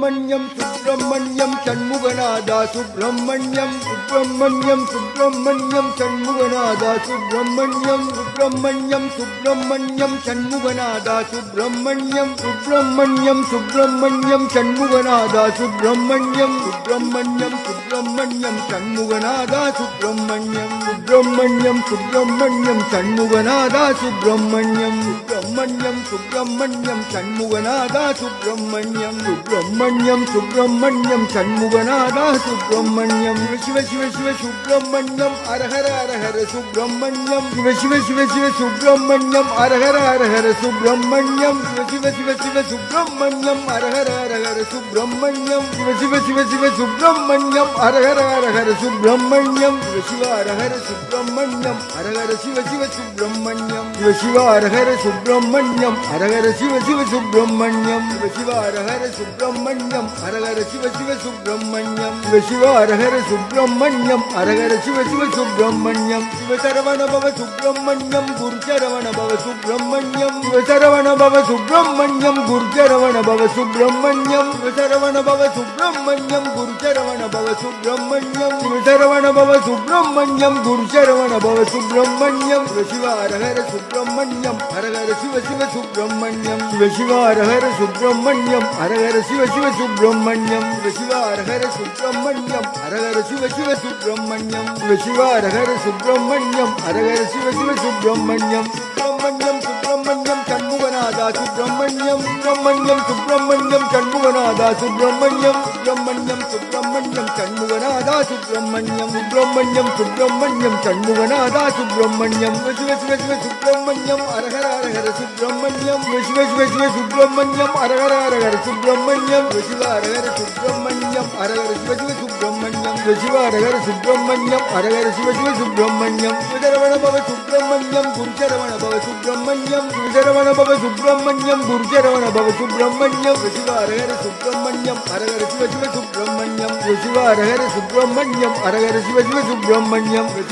சுப்பிரமணியம் சுப்பிரமணியம் சண்முகநாதா சுப்பிரமணியம் சுப்பிரமணியம் சுப்பிரமணியம் சண்முகநாதா சுப்பிரமணியம் சுப்பிரமணியம் சுப்பிரமணியம் சண்முகநாதா சுப்பிரமணியம் சுப்பிரமணியம் சுப்பிரமணியம் சண்முகநாதா சுப்பிரமணியம் சுப்பிரமணியம் சுப்பிரமணியம் சண்முகநாதா சுப்பிரமணியம் சுப்பிரமணியம் சுப்பிரமணியம் சண்முகநாதா சுப்பிரமணியம் சுப்பிரமணியம் சுப்பிரமணியம் சண்முகநாதா சுப்பிரமணியம் சுப்பிரமணியம் சுப்பிரமணியம் சுப்பிரமணியம் சண்முகநாதா சுப்பிரமணியம் சிவ சிவ சிவ சுப்பிரமணியம் அரஹர அரஹர சுப்பிரமணியம் சிவ சிவ சிவ சிவ சுப்பிரமணியம் அரஹர அரஹர சுப்பிரமணியம் சிவ சிவ சிவ சிவ சுப்பிரமணியம் அரஹர அரஹர சுப்பிரமணியம் சிவ சிவ சிவ சிவ சுப்பிரமணியம் அரஹர அரஹர சுப்பிரமணியம் சிவ சிவ அரஹர சுப்பிரமணியம் அரஹர சிவ சிவ சுப்பிரமணியம் சிவ சிவ அரஹர சுப்பிரமணியம் அரஹர சிவ சிவ சுப்பிரமணியம் சிவ சிவ அரஹர சுப்பிரமணியம் சுப்பிரமணியம் அரகர சிவ சிவ சுப்பிரமணியம். சிவ சிவ அரஹர சுப்பிரமணியம் அரகர சிவ சிவ சுப்பிரமணியம். சிவ பவ சுப்பிரமணியம் குரு பவ சுப்பிரமணியம். சிவ பவ சுப்பிரமணியம் குரு பவ சுப்பிரமணியம். சிவ பவ சுப்பிரமணியம் குரு பவ சுப்பிரமணியம். சிவ பவ சுப்பிரமணியம் குரு பவ சுப்பிரமணியம். சிவ சிவ அரஹர சுப்பிரமணியம் அரகர சிவ சிவ சுப்பிரமணியம். சிவ சிவ அரஹர சுப்பிரமணியம் அரகர சிவ சிவ சுப்பிரமணியம் சிவ சிவ அரஹர சுப்பிரமணியம் அரஹர சிவ சிவ சுப்பிரமணியம் சிவ சிவ அரஹர சுப்பிரமணியம் அரஹர சிவ சிவ சுப்பிரமணியம் சுப்பிரமணியம் சுப்பிரமணியம் கண்முகநாதா சுப்பிரமணியம் சுப்பிரமணியம் சுப்பிரமணியம் கண்முகநாதா சுப்பிரமணியம் சுப்பிரமணியம் சுப்பிரமணியம் கண்முகநாதா சுப்பிரமணியம் சுப்பிரமணியம் சுப்பிரமணியம் சுப்பிரமணியம் சிவ சிவ சிவ சுப்பிரமணியம் அரஹர அரஹர சுப்பிரமணியம் சிவ சிவ சிவ சுப்பிரமணியம் அரகர அரஹர சுப்பிரமணியம் சிவ அரஹர சுப்பிரமணியம் அரகர சிவ சிவ சுப்பிரமணியம் சிவ அரஹர சுப்பிரமணியம் அரஹர சிவ சிவ சுப்பிரமணியம் சிவசரவண பவ சுப்பிரமணியம் குருச்சரவண பவ சுப்பிரமணியம் சிவசரவண பவ சுப்பிரமணியம் சுப்பிரமணியம் குருச்சரவண பவ சுப்பிரமணியம் சிவ சுப்பிரமணியம் அரகர சிவ சிவ சுப்பிரமணியம் சிவ சுப்பிரமணியம் அரகர சிவ சிவ சுப்பிரமணியம் சிவ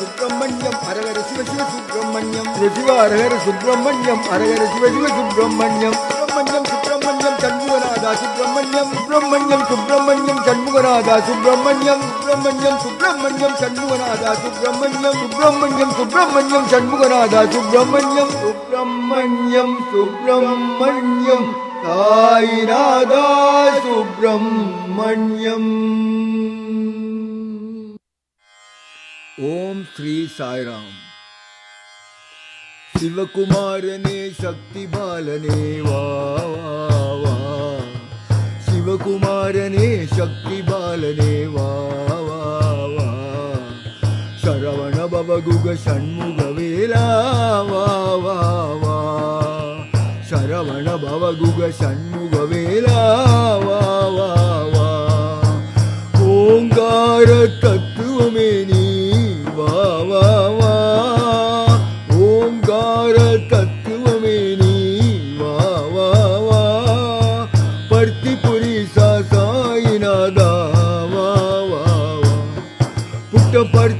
சுப்பிரமணியம் அரகர சிவ சிவ சுப்பிரமணியம் சிவ சுப்பிரமணியம் அரகர சிவ சிவ சுப்பிரமணியம். சுப்பிரமணியம் சுப்பிரமணியம் சண்முகநாதா சுப்பிரமணியம். சுப்பிரமணியம் சுப்பிரமணியம் சண்முகநாதா சுப்பிரமணியம். சுப்பிரமணியம் சுப்பிரமணியம் சண்முகநாதா சுப்பிரமணியம். சுப்பிரமணியம் சுப்பிரமணியம் சண்முகநாதா சுப்பிரமணியம். சுப்பிரமணியம் சுப்பிரமணியம். தாய் ராதா சுப்பிரமணியம். ஓம் ஸ்ரீ சாய்ராம். சிவகுமாரனே சக்தி பாலனே வா வா. சிவகுமாரனே சக்தி பாலனே வா வா. சரவண பவகுக சண்முகவேலா வா வா. வா சரவண பவகுக சண்முக வேலா ஓங்கார தத்துவமே நீ வா வா வா. ஓங்கார தத்துவமே நீ வா வா வா. பர்த்தி புரி சாயிநாதா வா வா வா. புட்ட பர்த்தி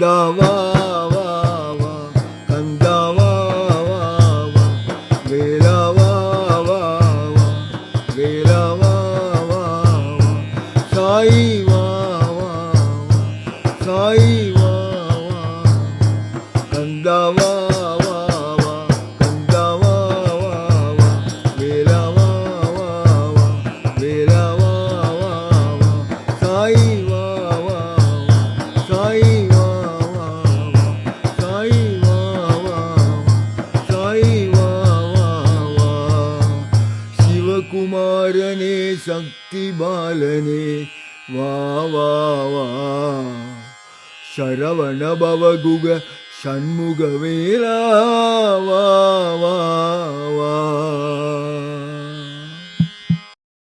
கந்தா வா சக்தி பாலனே வா வா வா சரவண பவகுக சண்முக வேலா வா வா வா